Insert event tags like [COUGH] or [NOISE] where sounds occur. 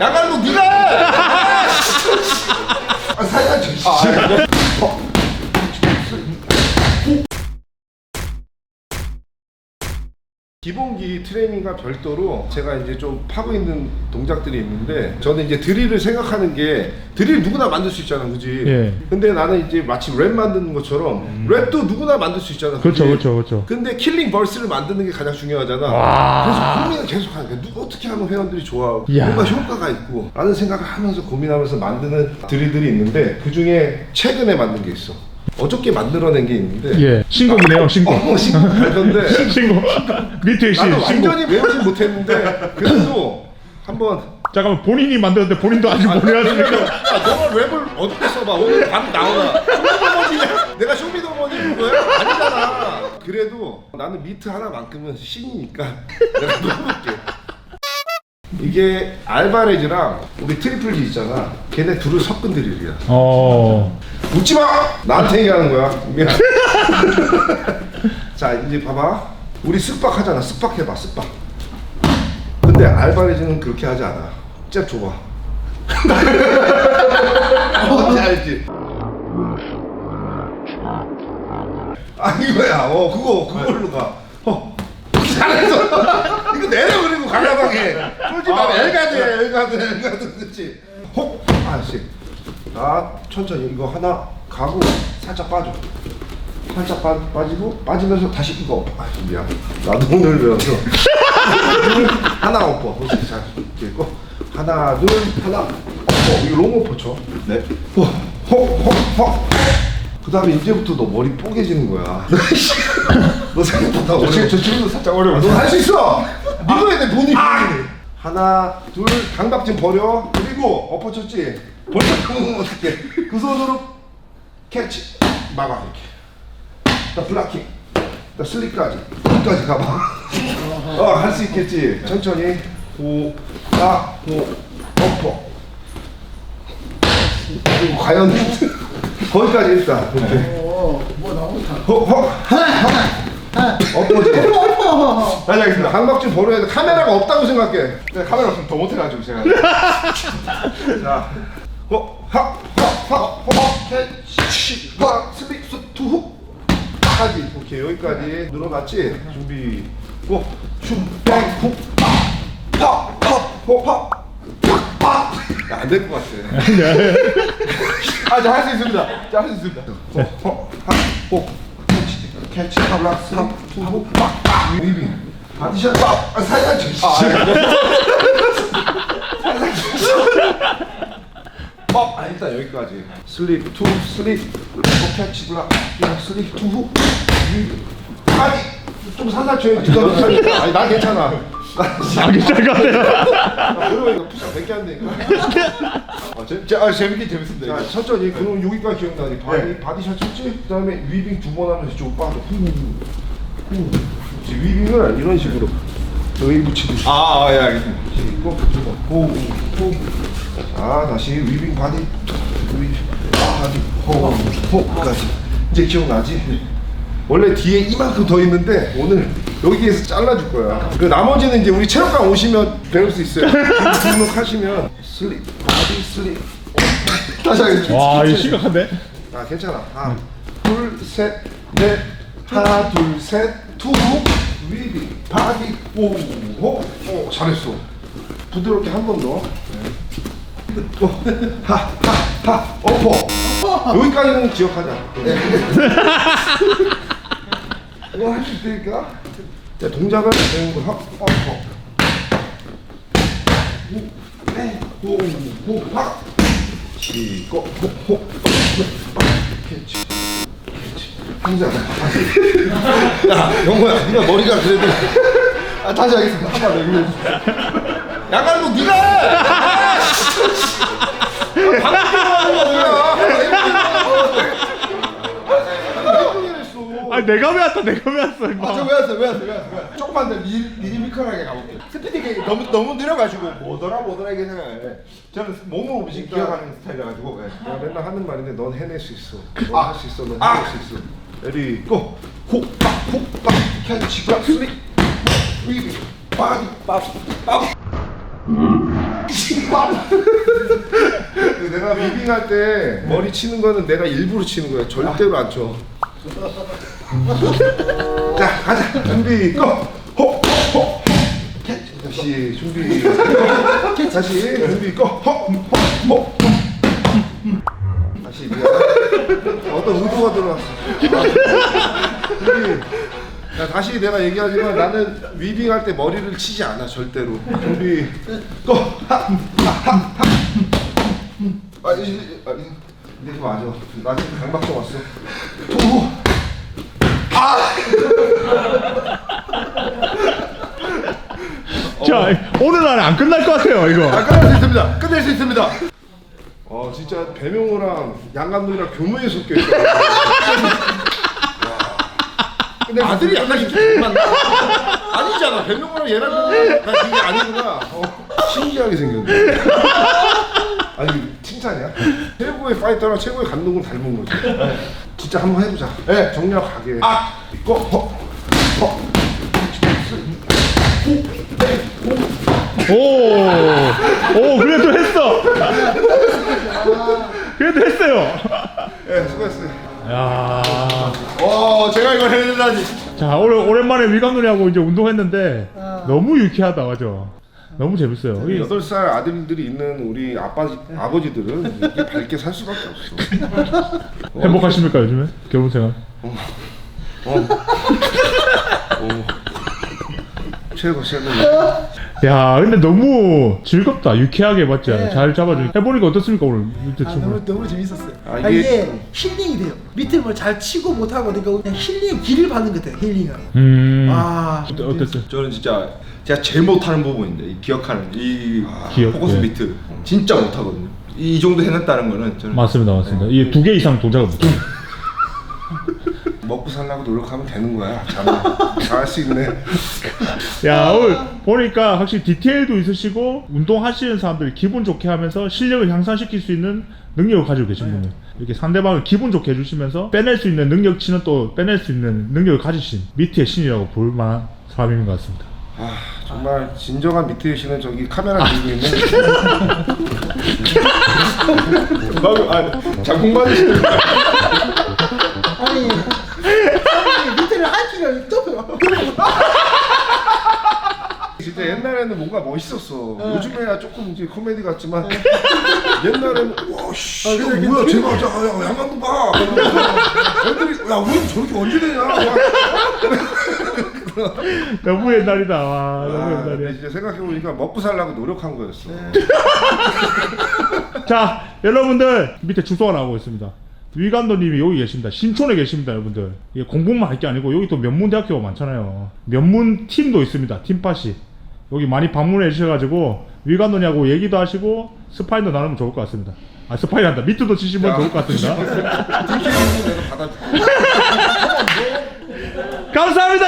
야갈로 네가 아, 살려줘 씨. 어. 기본기 트레이닝과 별도로 제가 이제 좀 파고 있는 동작들이 있는데 저는 이제 드릴을 생각하는 게 드릴 누구나 만들 수 있잖아 그지 예. 근데 나는 이제 마치 랩 만드는 것처럼 랩도 누구나 만들 수 있잖아? 그렇죠, 그렇죠, 그렇죠. 근데 킬링 벌스를 만드는 게 가장 중요하잖아 와. 그래서 고민을 계속 하는 거야 누가 어떻게 하면 회원들이 좋아하고 이야. 뭔가 효과가 있고 라는 생각을 하면서 고민하면서 만드는 드릴들이 있는데 그 중에 최근에 만든 게 있어 어저께 만들어낸 게 있는데 예. 신곡이네요, 신곡. 어, 신곡 발표인데 신곡. 씨, 나도 신곡. 완전히 외우진 못했는데 그래도 한번 잠깐만, 본인이 만들었는데 본인도 아직 못 해왔으니까. 아, 너가 랩을 어떻게 써봐 오늘 바로 나오나 쇼미더머니 내가 쇼미더머니 그거야? 아니잖아 그래도 나는 미트 하나만큼은 신이니까 내가 해볼게 이게 알바레즈랑 우리 트리플 G 있잖아 걔네 둘을 섞은 드릴이야 어. 웃지 마! 나한테 얘기하는 거야. 미안. [LAUGHS] 자 이제 봐봐. 우리 쓱박 하잖아. 쓱박 해봐 쓱박. 근데 알바레즈는 그렇게 하지 않아. 잽 줘봐. [LAUGHS] 뭔지 알지? 아 이거야. 어 그거 그걸로 가. 어. 잘했어. 이거 내려 그리고 가라방에 쫄지 마 엘가드 엘가드 엘가드 그렇지 혹 아씨 자 천천히 이거 하나 가고 살짝 빠져. 살짝 빠, 빠지고 빠지면서 다시 이거. 아 미안. 나도 오늘 배워서 [LAUGHS] 하나 엎어. 자 이렇게 있고. 하나 둘 하나. 엎어. 이거 롱오퍼 쳐네. 호호호호 그 다음에 이제부터 너 머리 뽀개지는 거야. [LAUGHS] 너 생각보다 어려워 저 지금도 살짝 어려워. 너 할 수 있어! 믿어야 돼 본인이. 하나 둘 강박증 버려. 그리고 엎어 쳤지 벌써 그러면 어떡해 그 손으로 캐치 막아 이렇게. 나 블락킹. 나 슬립까지. 여기까지 가봐. [LAUGHS] 어할 수 있겠지. 천천히. 호나호 엎어. 그리고 과연 [LAUGHS] 거기까지 했다 이렇게. 허허 엎어지 다시 하겠습니다. 강박증 버려야 돼. 카메라가 없다고 생각해. 네, 카메라 없으면 더 못해가지고 제가. [LAUGHS] 자, 어, 하, 하, 하, 허, 캐치, 파, 슬립, 수, 투, 훅, 까지. 오케이, 여기까지 늘어났지? 준비, 고, 슈, 뱅, 훅, 파, 파, 파, 호, 파, 팍, 팍. 야, 안될 것 같아. 아저 할수 있습니다 저할수 있습니다 호, 허, 하, 호, 캐치, 캐치, 파블락, 슬립, 투, 훅, 팍, 팍. 위빙. 바디샷, 팍. 아, 살려줘. 법! 아, [LAUGHS] 일단 여기까지. 슬립, 투, 슬립, 캐치, 블락, 슬립, 투, 후, 아니, 좀 살려줘야지. 너 살려. 아니, 나 괜찮아. 나. 그러고 이거 푸시 몇개 안 되니까. 아, 재, 재, 아 재밌긴 재밌습니다 자. 천천히. 그럼 여기까지 기억나니? 바디, 바디샷 쳤지? 그 다음에 위빙 두 번 하면서 쭉 빠져. 후, 후. 그렇지, 위빙을 이런 식으로. 여기 붙이듯이. 아, 아, 예, 알겠습니다 있고 호, 호. 자 다시 위빙 바디 위 바디 호, 호까지 이제 기억나지? 원래 뒤에 이만큼 더 있는데 오늘 여기에서 잘라줄 거야. 그 나머지는 이제 우리 체육관 오시면 배울 수 있어요. 등록하시면 슬립 바디 슬립 다시 하겠습니다. 와, 이거 심각한데? 아 괜찮아. 하나, 둘, 셋, 넷. 하나, 둘, 셋, 투, 위비, 바디, 오, 오, 오, 잘했어. 부드럽게 한 번 더. 네. 또, 하, 하, 하, 어퍼. 여기까지는 기억하자. 네. 이거 할수 있으니까. 자, 동작을 네, 오, 오, 하. 치고, 호, 호, 캐치. 항상 야 영호야 네가 머리가 그래도. 아 다시 하겠습니다. 한번 내밀어 야갈로 네가 아, 내가 왜 왔다, 내가 왜 왔어, 아, 저 임마. 왜 왔어요? 왜 왔어요? 왜 왔어요? 조금만 더 리, 리드미컬하게 가볼게요. 스피드가 너무 너무 느려가지고 뭐더라 뭐더라 이게 생각해. 저는 몸으로 음식 기억하는 스타일이라 가지고. 예. 내가 맨날 하는 말인데 넌 해낼 수 있어 아. 넌할 수 있어 넌 아. 해낼 수 있어 레디 고 훅박 캐치 박 슬릭 위비 바디. 그 내가 비빙할 때 머리 치는 거는 내가 일부러 치는 거야. 절대로 안 쳐. [LAUGHS] 자, 가자. 준비, 고! 호, 호, 호. 다시 준비. 고. 다시 준비, 고! 호, 호, 호. 다시. 어떤 의도가 들어왔어. 아, 다시 내가 얘기하지만 나는 위빙할 때 머리를 치지 않아 절대로. 준비, 고! 하, 하, 하, 하. 아, 이, 이, 아, 이, 이제 맞아. 나 지금 강박증 왔어. 오. 자 오늘 안에 안 끝날 것 같아요 이거. 아, 끝낼 수 있습니다. 끝낼 수 있습니다. 어, 진짜 배명호랑 양 감독이랑 교무에 섞여 있다. 근데 아들이 약간 이렇게 닮았나? 아니잖아. 배명호랑 얘랑 다 그게 아니구나. 어, 신기하게 생겼네. 아니 칭찬이야? [LAUGHS] 최고의 파이터랑 최고의 감독은 닮은 거지. 진짜 한번 해보자. 네, 정렬하게. 아, 이거 어, 어. 오, 오 그래도 했어. 그래도 했어요. 네, 수고했어요. 야, 어 제가 이걸 해내다니. 자 오늘 오랜만에 위감놀이하고 이제 운동했는데 너무 유쾌하다 맞아. 너무 재밌어요. 이- 여덟 살 아들들이 있는 우리 아빠 아버지들은 이렇게 밝게 살 수밖에 없어. 행복하십니까 요즘에 결혼 생활? 어. 최고 최고. 야, 근데 너무 즐겁다. 유쾌하게 맞지 않아? 잘 잡아주. 해보니까 어떻습니까 오늘 밑에 아, 춤을? 너무 너무 재밌었어요. 아, 아, 이게- 이게, 힐링이 돼요. 밑에 뭘 잘 치고 못하고 그러니까 그냥 힐링 길을 받는 것 같아요. 힐링을. 음. 아, 어때- 어땠어요? 저는 진짜 제가 제일 못하는 부분인데 이 기억하는 이 기억, 포커스 네. 비트 진짜 못하거든요. 이 정도 해냈다는 거는 저는 맞습니다, 맞습니다. 이게 두 개 이상 동작을 못 해. 먹고 살라고 노력하면 되는 거야. 잘 잘할 수 있네. [LAUGHS] 야, 오늘 보니까 확실히 디테일도 있으시고 운동하시는 사람들이 기분 좋게 하면서 실력을 향상시킬 수 있는 능력을 가지고 계신 분이에요. 이렇게 상대방을 기분 좋게 해주시면서 빼낼 수 있는 능력치는 또 빼낼 수 있는 능력을 가지신 미트의 신이라고 볼 만한 사람인 것 같습니다. 아 정말 진정한 밑에 계시는 저기 카메라 들고 있는 [LAUGHS] 아 장풍 받으시는 [LAUGHS] 진짜 옛날에는 뭔가 멋있었어. 요즘에야 조금 이제 코미디 같지만 [LAUGHS] 옛날에는 와씨 아, 근데 뭐야 그- 제가 자 야, 양감도 봐. 애들이 야 우리 저렇게 언제 되냐. 와. [LAUGHS] 너무 옛날이다. 와, 너무 아, 근데 옛날이야. 진짜 생각해 보니까 먹고 살라고 노력한 거였어. [LAUGHS] 자, 여러분들 밑에 주소가 나오고 있습니다. 위관도님이 여기 계십니다. 신촌에 계십니다, 여러분들. 예, 공부만 할 게 아니고 여기 또 명문대학교가 많잖아요. 명문 팀도 있습니다. 팀팟이 여기 많이 방문해 주셔가지고 위관도님하고 얘기도 하시고 스파인도 나누면 좋을 것 같습니다. 아 스파이 한다. 미트도 치시면 좋을 것 같습니다. [LAUGHS] 감사합니다.